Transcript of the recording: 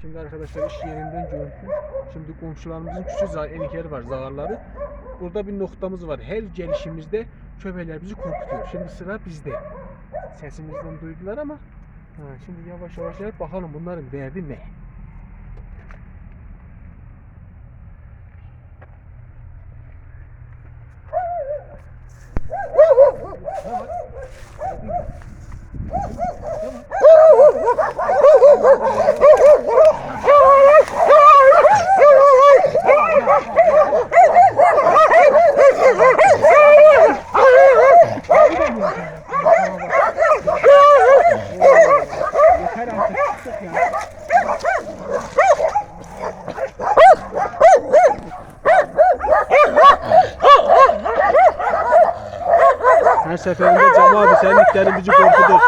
Şimdi arkadaşlar iş yerinden görüntü. Şimdi komşularımızın küçük enikleri var, zavarları. Burada bir noktamız var. Her gelişimizde köpekler bizi korkutuyor. Şimdi sıra bizde. Sesimizden duydular ama ha, şimdi yavaş yavaş gelip bakalım bunların derdi ne? Yeter artık çıktık ya. Her seferinde Cem abi sen itlerin bizi korkutur.